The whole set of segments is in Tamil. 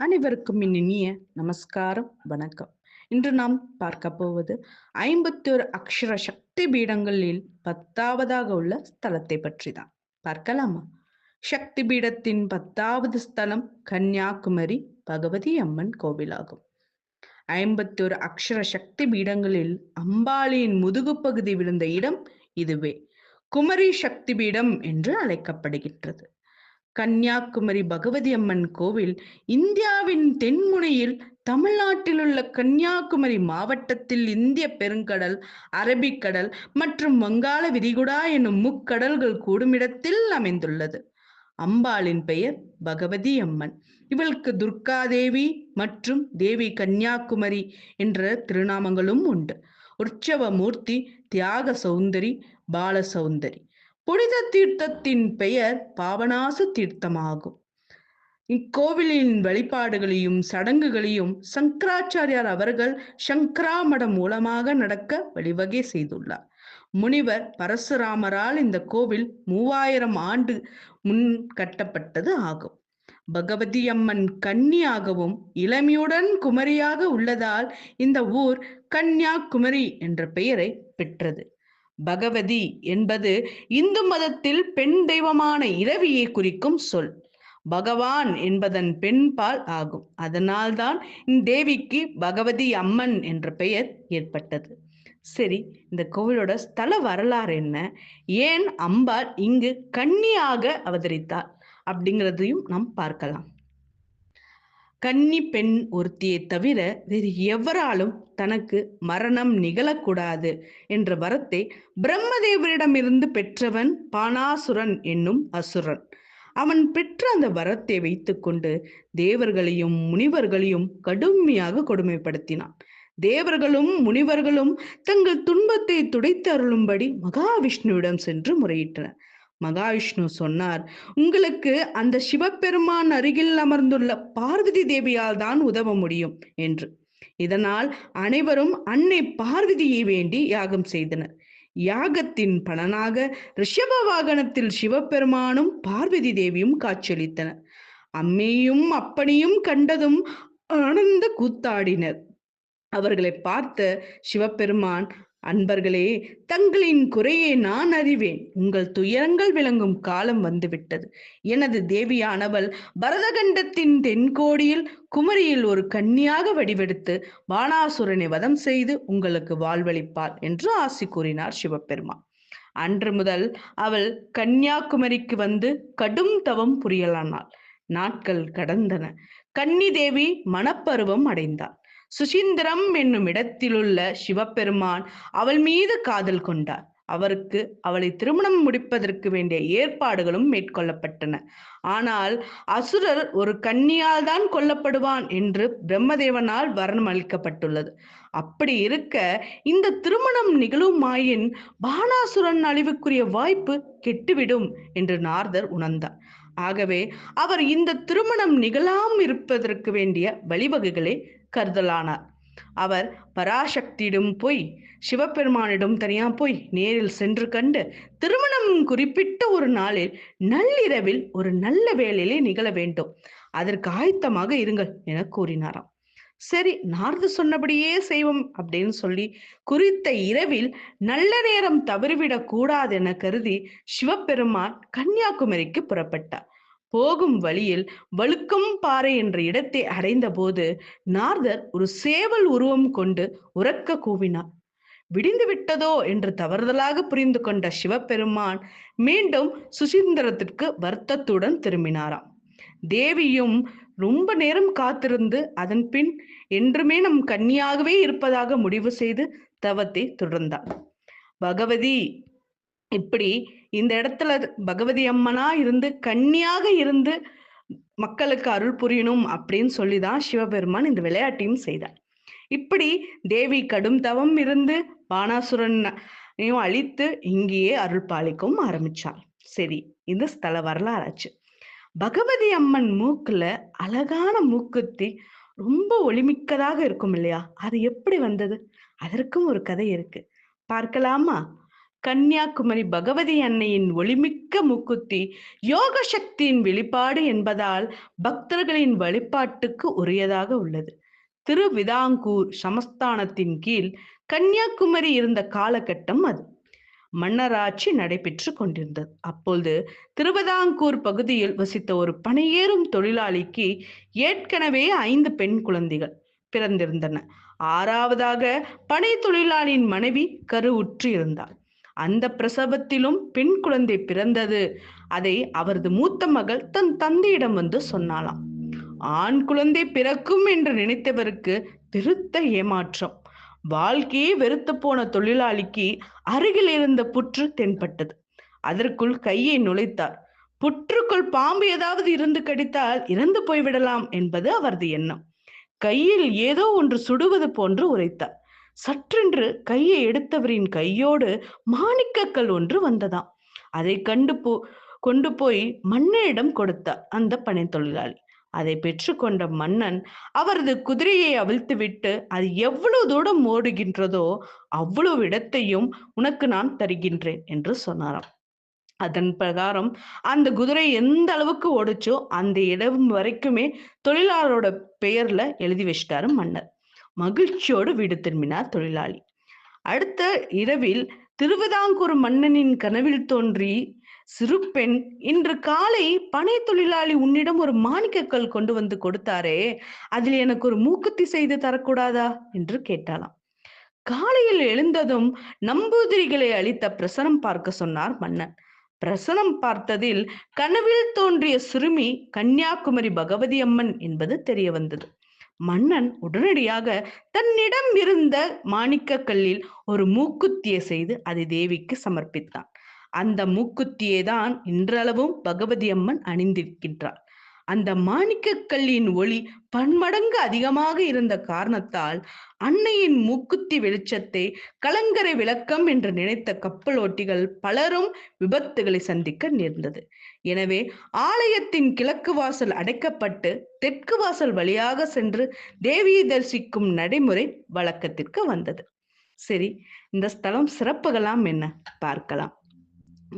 அனைவருக்கும் இனிய நமஸ்காரம் வணக்கம். இன்று நாம் பார்க்க போவது ஐம்பத்தி ஒரு அக்ஷர சக்தி பீடங்களில் பத்தாவதாக உள்ள ஸ்தலத்தை பற்றி தான் பார்க்கலாமா? சக்தி பீடத்தின் பத்தாவது ஸ்தலம் கன்னியாகுமரி பகவதி அம்மன் கோவிலாகும். ஐம்பத்தி ஒரு அக்ஷர சக்தி பீடங்களில் அம்பாளியின் முதுகு பகுதி விழுந்த இடம் இதுவே. குமரி சக்தி பீடம் என்று அழைக்கப்படுகின்றது. கன்னியாகுமரி பகவதி அம்மன் கோவில் இந்தியாவின் தென்முனையில் தமிழ்நாட்டில் உள்ள கன்னியாகுமரி மாவட்டத்தில் இந்திய பெருங்கடல் அரபிக்கடல் மற்றும் வங்காள விரிகுடா எனும் முக்கடல்கள் கூடுமிடத்தில் அமைந்துள்ளது. அம்பாளின் பெயர் பகவதி அம்மன் இவளுக்கு துர்காதேவி மற்றும் தேவி கன்னியாகுமரி என்ற திருநாமங்களும் உண்டு. உற்சவ மூர்த்தி தியாக சௌந்தரி பால சௌந்தரி. புனித தீர்த்தத்தின் பெயர் பாபநாச தீர்த்தமாகும் இக்கோவிலின் வழிபாடுகளையும் சடங்குகளையும் சங்கராச்சாரியார் அவர்கள் சங்கராமடம் மூலமாக நடக்க வழிவகை செய்துள்ளார். முனிவர் பரசுராமரால் இந்த கோவில் மூவாயிரம் ஆண்டு முன் கட்டப்பட்டது ஆகும். பகவதி அம்மன் கன்னியாகவும் இளமையுடன் குமரியாக உள்ளதால் இந்த ஊர் கன்னியாகுமரி என்ற பெயரை பெற்றது. பகவதி என்பது இந்து மதத்தில் பெண் தெய்வமான இரவியை குறிக்கும் சொல். பகவான் என்பதன் பெண்பால் ஆகும். அதனால்தான் தேவிக்கு பகவதி அம்மன் என்ற பெயர் ஏற்பட்டது. சரி இந்த கோவிலோட ஸ்தல வரலாறு என்ன? ஏன் அம்பாள் இங்கு கன்னியாக அவதரித்தாள்? அப்படிங்கிறதையும் நாம் பார்க்கலாம். கன்னி பெண் ஒருத்தியை தவிர வேறு எவராலும் தனக்கு மரணம் நிகழக்கூடாது என்ற வரத்தை பிரம்மதேவரிடமிருந்து பெற்றவன் பானாசுரன் என்னும் அசுரன். அவன் பெற்ற அந்த வரத்தை வைத்துக்கொண்டு தேவர்களையும் முனிவர்களையும் கடுமையாக கொடுமைப்படுத்தினான். தேவர்களும் முனிவர்களும் தங்கள் துன்பத்தை துடைத்து அருளும்படி மகாவிஷ்ணுவிடம் சென்று முறையிட்டனர். மகாவிஷ்ணு சொன்னார் உங்களுக்கு அந்த சிவபெருமான் அருகில் அமர்ந்துள்ள பார்வதி தேவியால் தான் உதவ முடியும் என்று. இதனால் அனைவரும் அன்னை பார்வதியை வேண்டி யாகம் செய்தனர். யாகத்தின் பலனாக ரிஷப வாகனத்தில் சிவபெருமானும் பார்வதி தேவியும் காட்சியளித்தனர். அம்மையும் அப்பனையும் கண்டதும் ஆனந்த கூத்தாடினர். அவர்களை பார்த்த சிவபெருமான் அன்பர்களே தங்களின் குறையை நான் அறிவேன். உங்கள் துயரங்கள் விளங்கும் காலம் வந்துவிட்டது. எனது தேவியானவள் பரதகண்டத்தின் தென்கோடியில் குமரியில் ஒரு கன்னியாக வடிவெடுத்து பானாசுரனை வதம் செய்து உங்களுக்கு வாழ்வளிப்பாள் என்று ஆசி கூறினார் சிவபெருமான். அன்று முதல் அவள் கன்னியாகுமரிக்கு வந்து கடும் தவம் புரியலானாள். நாட்கள் கடந்தன. கன்னி தேவி மனப்பருவம் அடைந்தாள். சுசீந்திரம் என்னும் இடத்திலுள்ள சிவபெருமான் அவள் மீது காதல் கொண்டார். அவருக்கு அவளை திருமணம் முடிப்பதற்கு வேண்டிய ஏற்பாடுகளும் மேற்கொள்ளப்பட்டன. ஆனால் அசுரர் ஒரு கன்னியால் தான் கொல்லப்படுவான் என்று பிரம்மதேவனால் வரணம் அளிக்கப்பட்டுள்ளது. அப்படி இருக்க இந்த திருமணம் நிகழுமாயின் பானாசுரன் அழிவுக்குரிய வாய்ப்பு கெட்டுவிடும் என்று நார்தர் உணர்ந்தார். ஆகவே அவர் இந்த திருமணம் நிகழாம் இருப்பதற்கு வேண்டிய வழிவகைகளை கருதலானார் அவர் பராசக்தியிடம் போய் சிவபெருமானிடம் தனியா போய் நேரில் சென்று கண்டு திருமணம் குறிப்பிட்ட ஒரு நாளில் நள்ளிரவில் ஒரு நல்ல வேலையிலே நிகழ வேண்டும். அதற்கு ஆயத்தமாக இருங்கள் என கூறினாராம். சரி நார்து சொன்னபடியே செய்வோம் அப்படின்னு சொல்லி குறித்த இரவில் நல்ல நேரம் தவறிவிடக் கூடாது என கருதி சிவபெருமான் கன்னியாகுமரிக்கு புறப்பட்டார். போகும் வழியில் வழுக்கும் பாறை என்ற இடத்தை அடைந்தபோது நார்தர் ஒரு சேவல் உருவம் கொண்டு உறக்க கூவினார். விடிந்து விட்டதோ என்று தவறுதலாக புரிந்து கொண்ட சிவபெருமான் மீண்டும் சுசீந்திரத்திற்கு வருத்தத்துடன் திரும்பினாராம். தேவியும் ரொம்ப நேரம் காத்திருந்து அதன் பின் என்றுமே நம் கன்னியாகவே இருப்பதாக முடிவு செய்து தவத்தை தொடர்ந்தார். பகவதி இப்படி இந்த இடத்துல பகவதி அம்மனா இருந்து கன்னியாக இருந்து மக்களுக்கு அருள் புரியணும் அப்படின்னு சொல்லிதான் சிவபெருமான் இந்த விளையாட்டையும் செய்தார். இப்படி தேவி கடும் தவம் இருந்து பானாசுரனையும் அழித்து இங்கேயே அருள் பாலிக்கவும் ஆரம்பிச்சாள் சரி இந்த ஸ்தல வரலாறாச்சு. பகவதி அம்மன் மூக்குல அழகான மூக்குத்தி ரொம்ப ஒளிமிக்கதாக இருக்கும் இல்லையா? அது எப்படி வந்தது? அதற்கும் ஒரு கதை இருக்கு. பார்க்கலாமா? கன்னியாகுமரி பகவதி அன்னையின் ஒளிமிக்க முக்குத்தி யோக சக்தியின் வெளிப்பாடு என்பதால் பக்தர்களின் வழிபாட்டுக்கு உரியதாக உள்ளது. திருவிதாங்கூர் சமஸ்தானத்தின் கீழ் கன்னியாகுமரி இருந்த காலகட்டம் அது. மன்னராட்சி நடைபெற்று கொண்டிருந்தது. அப்பொழுது திருவிதாங்கூர் பகுதியில் வசித்த ஒரு பணியேறும் தொழிலாளிக்கு ஏற்கனவே ஐந்து பெண் குழந்தைகள் பிறந்திருந்தன. ஆறாவதாக பனை தொழிலாளியின் மனைவி கருவுற்று இருந்தாள் அந்த பிரசவத்திலும் பெண் குழந்தை பிறந்தது. அதை அவரது மூத்த மகள் தன் தந்தையிடம் வந்து சொன்னாலாம் ஆண் குழந்தை பிறக்கும் என்று நினைத்தவருக்கு பெருத்த ஏமாற்றம். வாழ்க்கையே வெறுத்து போன தொழிலாளிக்கு அருகில் இருந்த புற்று தென்பட்டது. அதற்குள் கையை நுழைத்தார். புற்றுக்குள் பாம்பு ஏதாவது இருந்து கடித்தால் இறந்து போய்விடலாம் என்பது அவரது எண்ணம். கையில் ஏதோ ஒன்று சுடுவது போன்று உரைத்தார். சற்றென்று கையை எடுத்தவரின் கையோடு மாணிக்கக்கல் ஒன்று வந்ததாம். அதை கண்டு போ கொண்டு போய் மன்னனிடம் கொடுத்த அந்த பனை தொழிலாளி. அதை பெற்றுக்கொண்ட மன்னன் அவரது குதிரையை அவிழ்த்துவிட்டு அது எவ்வளவு தூரம் ஓடுகின்றதோ அவ்வளவு இடத்தையும் உனக்கு நான் தருகின்றேன் என்று சொன்னாராம். அதன் பிரகாரம் அந்த குதிரை எந்த அளவுக்கு ஓடுச்சோ அந்த இடம் வரைக்குமே தொழிலாளரோட பெயர்ல எழுதி வச்சிட்டாரு மன்னர். மகிழ்ச்சியோடு வீடு திரும்பினார் தொழிலாளி. அடுத்த இரவில் திருவிதாங்கூர் மன்னனின் கனவில் தோன்றி சிறு பெண் இன்று காலை பனை தொழிலாளி உன்னிடம் ஒரு மாணிக்கக்கல் கொண்டு வந்து கொடுத்தாரே அதில் எனக்கு ஒரு மூக்குத்தி செய்து தரக்கூடாதா? என்று கேட்டாளாம். காலையில் எழுந்ததும் நம்பூதிரிகளை அளித்த பிரசனம் பார்க்க சொன்னார் மன்னன். பிரசனம் பார்த்ததில் கனவில் தோன்றிய சிறுமி கன்னியாகுமரி பகவதி அம்மன் என்பது தெரிய வந்தது. மன்னன் உடனடியாக தன்னிடம் இருந்த மாணிக்க கல்லில் ஒரு மூக்குத்தியை செய்து அதை தேவிக்கு சமர்ப்பித்தான். அந்த மூக்குத்தியை தான் இன்றளவும் பகவதி அம்மன் அணிந்திருக்கின்றார். அந்த மாணிக்க கல்லின் ஒளி பன்மடங்கு அதிகமாக இருந்த காரணத்தால் அன்னையின் மூக்குத்தி வெளிச்சத்தை கலங்கரை விளக்கம் என்று நினைத்த கப்பல் ஓட்டிகள் பலரும் விபத்துகளை சந்திக்க நேர்ந்தது. எனவே ஆலயத்தின் கிழக்கு வாசல் அடைக்கப்பட்டு தெற்கு வாசல் வழியாக சென்று தேவியை தரிசிக்கும் நடைமுறை வழக்கத்திற்கு வந்தது. சரி இந்த ஸ்தலம் சிறப்புகளாம் என்ன? பார்க்கலாம்.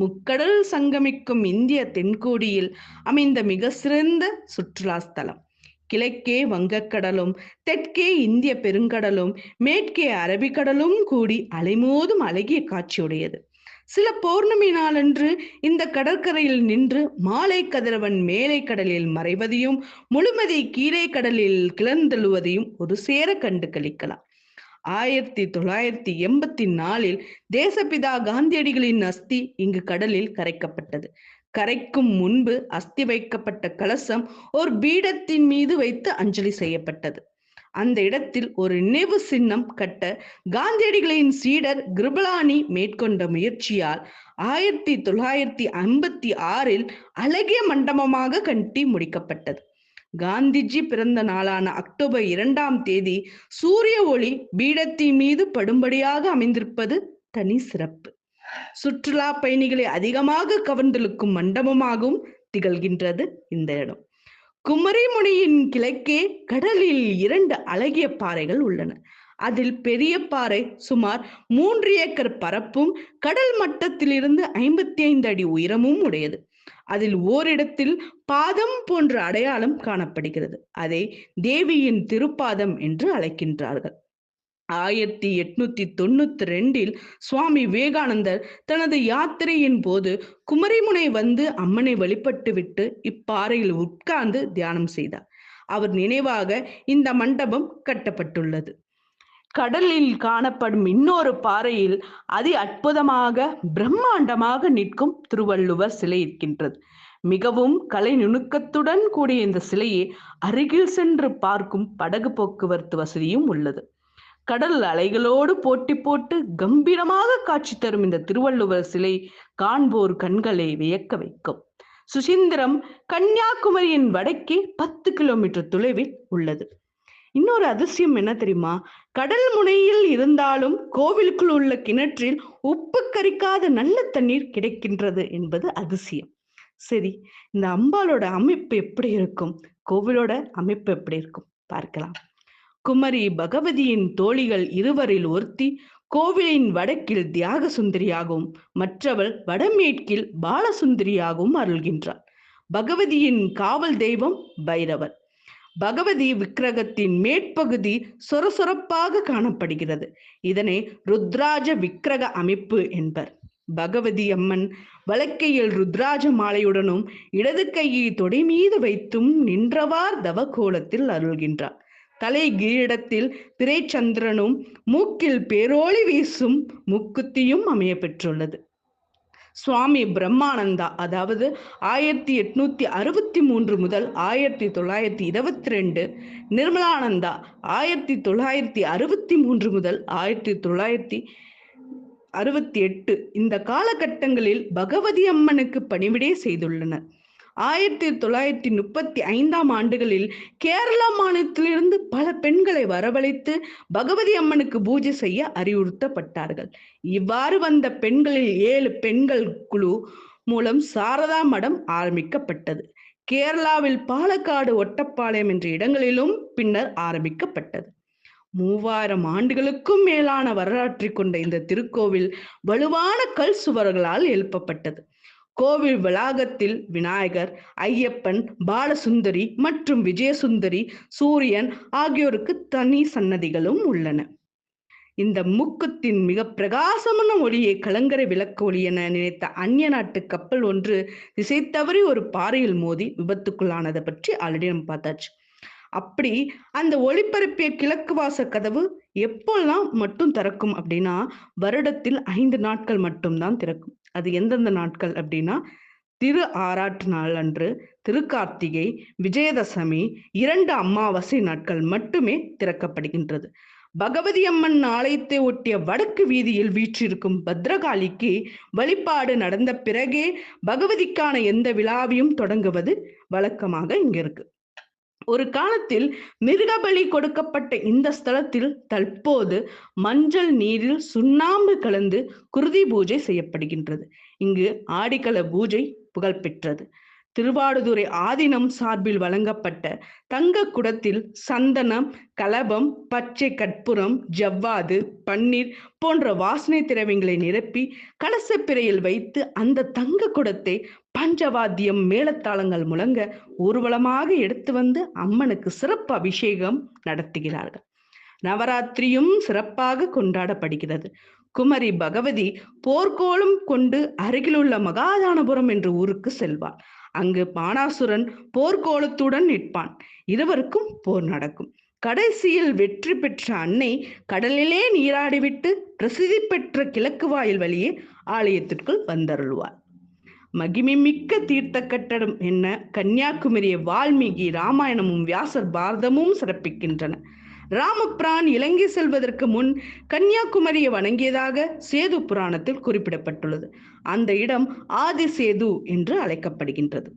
முக்கடல் சங்கமிக்கும் இந்திய தென்கோடியில் அமைந்த மிக சிறந்த சுற்றுலா ஸ்தலம். கிழக்கே வங்கக்கடலும் தெற்கே இந்திய பெருங்கடலும் மேற்கே அரபிக்கடலும் கூடி அலைமோதும் அழகிய காட்சியுடையது. சில பௌர்ணமி நாளன்று இந்த கடற்கரையில் நின்று மாலை கதிரவன் மேலை கடலில் மறைவதையும் முழுமதி கீழே கடலில் கிளர்ந்தெழுவதையும் ஒரு சேர கண்டு கழிக்கலாம் ஆயிரத்தி தொள்ளாயிரத்தி எண்பத்தி நாலில் தேசப்பிதா காந்தியடிகளின் அஸ்தி இங்கு கடலில் கரைக்கப்பட்டது. கரைக்கும் முன்பு அஸ்தி வைக்கப்பட்ட கலசம் ஒரு பீடத்தின் மீது வைத்து அஞ்சலி செய்யப்பட்டது. அந்த இடத்தில் ஒரு நினைவு சின்னம் கட்ட காந்தியடிகளின் சீடர் கிருபலானி மேற்கொண்ட முயற்சியால் ஆயிரத்தி தொள்ளாயிரத்தி ஐம்பத்தி ஆறில் அழகிய மண்டபமாக கட்டி முடிக்கப்பட்டது. காந்திஜி பிறந்த நாளான அக்டோபர் இரண்டாம் தேதி சூரிய ஒளி பீடத்தின் மீது படும்படியாக அமைந்திருப்பது தனி சிறப்பு. சுற்றுலா பயணிகளை அதிகமாக கவர்ந்தெழுக்கும் மண்டபமாகவும் திகழ்கின்றது இந்த இடம். குமரிமுனியின் கிழக்கே கடலில் இரண்டு அழகிய பாறைகள் உள்ளன. அதில் பெரிய பாறை சுமார் மூன்று ஏக்கர் பரப்பும் கடல் மட்டத்திலிருந்து ஐம்பத்தி ஐந்து அடி உயரமும் உடையது. அதில் ஓரிடத்தில் பாதம் போன்ற அடையாளம் காணப்படுகிறது. அதை தேவியின் திருப்பாதம் என்று அழைக்கின்றார்கள். ஆயிரத்தி எட்நூத்தி தொண்ணூத்தி ரெண்டில் சுவாமி விவேகானந்தர் தனது யாத்திரையின் போது குமரிமுனை வந்து அம்மனை வழிபட்டுவிட்டு இப்பாறையில் உட்கார்ந்து தியானம் செய்தார். அவர் நினைவாக இந்த மண்டபம் கட்டப்பட்டுள்ளது. கடலில் காணப்படும் இன்னொரு பாறையில் அதி அற்புதமாக பிரம்மாண்டமாக நிற்கும் திருவள்ளுவர் சிலை இருக்கின்றது. மிகவும் கலை நுணுக்கத்துடன் கூடிய இந்த சிலையை அருகில் சென்று பார்க்கும் படகு போக்குவரத்து வசதியும் உள்ளது. கடல் அலைகளோடு போட்டி போட்டு கம்பீரமாக காட்சி தரும் இந்த திருவள்ளுவர் சிலை காண்போர் கண்களை வியக்க வைக்கும். சுசீந்திரம் கன்னியாகுமரியின் வடக்கே பத்து கிலோமீட்டர் தொலைவில் உள்ளது. இன்னொரு அதிசயம் என்ன தெரியுமா? கடல் முனையில் இருந்தாலும் கோவிலுக்குள் உள்ள கிணற்றில் உப்பு கரிக்காத நல்ல தண்ணீர் கிடைக்கின்றது என்பது அதிசயம். சரி இந்த அம்பாலோட அமைப்பு எப்படி இருக்கும்? கோவிலோட அமைப்பு எப்படி இருக்கும்? பார்க்கலாம். குமரி பகவதியின் தோழிகள் இருவரில் ஒருத்தி கோவிலின் வடக்கில் தியாக சுந்தரியாகவும் மற்றவள் வடமேற்கில் பாலசுந்தரியாகவும் அருள்கின்றாள். பகவதியின் காவல் தெய்வம் பைரவர். பகவதி விக்கிரகத்தின் மேற்பகுதி சொரசொரப்பாக காணப்படுகிறது. இதனை ருத்ராஜ விக்கிரக அமைப்பு என்பர். பகவதி அம்மன் வலக்கையில் ருத்ராஜ மாலையுடனும் இடது கையை தொடை மீது வைத்தும் நின்றவார் தவகோலத்தில் அருள்கின்றார். தலை கிரீடத்தில் திரைச்சந்திரனும் மூக்கில் பேரோளி வீசும் முக்குத்தியும் அமைய பெற்றுள்ளது சுவாமி பிரம்மானந்தா அதாவது ஆயிரத்தி எட்நூத்தி அறுபத்தி மூன்று முதல் ஆயிரத்தி தொள்ளாயிரத்தி இருபத்தி ரெண்டு நிர்மலானந்தா ஆயிரத்தி தொள்ளாயிரத்தி அறுபத்தி மூன்று முதல் ஆயிரத்தி தொள்ளாயிரத்தி அறுபத்தி எட்டு இந்த காலகட்டங்களில் பகவதி அம்மனுக்கு பணிவிடை செய்துள்ளனர். ஆயிரத்தி தொள்ளாயிரத்தி முப்பத்தி ஐந்தாம் ஆண்டுகளில் கேரளா மாநிலத்திலிருந்து பல பெண்களை வரவழைத்து பகவதி அம்மனுக்கு பூஜை செய்ய அறிவுறுத்தப்பட்டார்கள். இவ்வாறு வந்த பெண்களில் ஏழு பெண்கள் குழு மூலம் சாரதா மடம் ஆரம்பிக்கப்பட்டது. கேரளாவில் பாலக்காடு ஒட்டப்பாளையம் என்ற இடங்களிலும் பின்னர் ஆரம்பிக்கப்பட்டது. மூவாயிரம் ஆண்டுகளுக்கும் மேலான வரலாற்றை கொண்ட இந்த திருக்கோவில் வலுவான கல் சுவர்களால் எழுப்பப்பட்டது. கோவில் வளாகத்தில் விநாயகர் ஐயப்பன் பாலசுந்தரி மற்றும் விஜயசுந்தரி சூரியன் ஆகியோருக்கு தனி சன்னதிகளும் உள்ளன. இந்த முக்குத்தின் மிக பிரகாசமான ஒளியை கலங்கரை விளக்க ஒளி என நினைத்த அந்நிய நாட்டு கப்பல் ஒன்று திசை தவறி ஒரு பாறையில் மோதி விபத்துக்குள்ளானதை பற்றி ஆல்ரெடி நம்ம பார்த்தாச்சு. அப்படி அந்த ஒளிபரப்பிய கிழக்கு வாச கதவு எப்போல்லாம் மட்டும் திறக்கும் அப்படின்னா வருடத்தில் ஐந்து நாட்கள் மட்டும்தான் திறக்கும். அது எந்தெந்த நாட்கள் அப்படின்னா திரு ஆராட்டு நாள் அன்று திருக்கார்த்திகை விஜயதசமி இரண்டு அமாவாசை நாட்கள் மட்டுமே திறக்கப்படுகின்றது. பகவதி அம்மன் ஆலயத்தை ஒட்டிய வடக்கு வீதியில் வீற்றிருக்கும் பத்ரகாளிக்கு வழிபாடு நடந்த பிறகே பகவதிக்கான எந்த விழாவையும் தொடங்குவது வழக்கமாக இங்க இருக்கு. ஒரு காலத்தில் மிருகபலி கொடுக்கப்பட்ட இந்த ஸ்தலத்தில் தற்போது மஞ்சள் நீரில் சுண்ணாம்பு கலந்து குருதி பூஜை செய்யப்படுகின்றது. இங்கு ஆடிக்கல பூஜை புகழ்பெற்றது. திருவாடுதுறை ஆதீனம் சார்பில் வழங்கப்பட்ட தங்க குடத்தில் சந்தனம் கலபம் பச்சை கற்பூரம் ஜவ்வாது பன்னீர் போன்ற வாசனை திரவியங்களை நிரப்பி கலசப்பிறையில் வைத்து அந்த தங்க குடத்தை பஞ்சவாத்தியம் மேளத்தாளங்கள் முழங்க ஊர்வலமாக எடுத்து வந்து அம்மனுக்கு சிறப்பு அபிஷேகம் நடத்துகிறார்கள். நவராத்திரியும் சிறப்பாக கொண்டாடப்படுகிறது. குமரி பகவதி போர்க்கோளம் கொண்டு அருகிலுள்ள மகாதானபுரம் என்ற ஊருக்கு செல்வாள். அங்கு பானாசுரன் போர்க்கோளத்துடன் நிற்பான். இருவருக்கும் போர் நடக்கும். கடைசியில் வெற்றி பெற்ற அன்னை கடலிலே நீராடிவிட்டு பிரசித்தி பெற்ற கிழக்கு வாயில் வழியே ஆலயத்திற்குள் வந்தருள்வார் மகிமை மிக்க தீர்த்த கட்டடம் என்ன? கன்னியாகுமரியை வால்மீகி ராமாயணமும் வியாசர் பாரதமும் சிறப்பிக்கின்றன. ராமபிரான் இலங்கை செல்வதற்கு முன் கன்னியாகுமரியை வணங்கியதாக சேது புராணத்தில் குறிப்பிடப்பட்டுள்ளது. அந்த இடம் ஆதி சேது என்று அழைக்கப்படுகின்றது.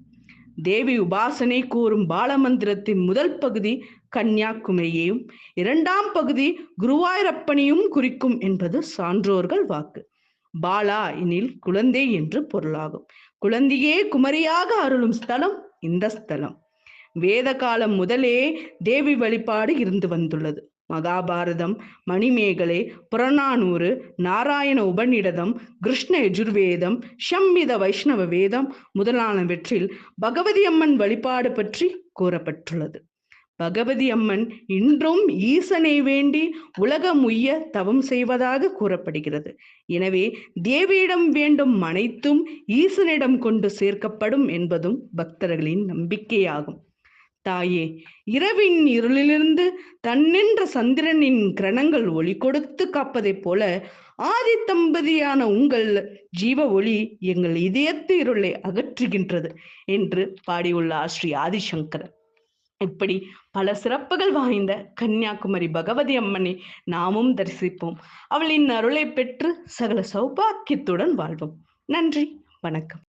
தேவி உபாசனை கூறும் பாலமந்திரத்தின் முதல் பகுதி கன்னியாகுமரியையும் இரண்டாம் பகுதி குருவாயூரப்பனையும் குறிக்கும் என்பது சான்றோர்கள் வாக்கு. பாலா எனில் குழந்தை என்று பொருளாகும். குழந்தையே குமரியாக அருளும் ஸ்தலம் இந்த ஸ்தலம். வேத காலம் முதலே தேவி வழிபாடு இருந்து வந்துள்ளது. மகாபாரதம் மணிமேகலை புறநானூறு நாராயண உபநிடதம் கிருஷ்ண யஜுர்வேதம் ஷம்மித வைஷ்ணவ வேதம் முதலானவற்றில் பகவதி அம்மன் வழிபாடு பற்றி கூறப்பட்டுள்ளது. பகவதி அம்மன் இன்றும் ஈசனை வேண்டி உலகம் உய்ய தவம் செய்வதாக கூறப்படுகிறது. எனவே தேவியிடம் வேண்டும் அனைத்தும் ஈசனிடம் கொண்டு சேர்க்கப்படும் என்பதும் பக்தர்களின் நம்பிக்கையாகும். தாயே இரவின் இருளிலிருந்து தன்னின்ற சந்திரனின் கிரணங்கள் ஒளி கொடுத்து காப்பதைப் போல ஆதி தம்பதியான உங்கள் ஜீவ ஒளி எங்கள் இதயத்து இருளை அகற்றுகின்றது என்று பாடியுள்ளார் ஸ்ரீ ஆதிசங்கரன் இப்படி பல சிறப்புகள் வாய்ந்த கன்னியாகுமரி பகவதி அம்மனை நாமும் தரிசிப்போம். அவளின் அருளை பெற்று சகல சௌபாக்கியத்துடன் வாழ்வோம். நன்றி. வணக்கம்.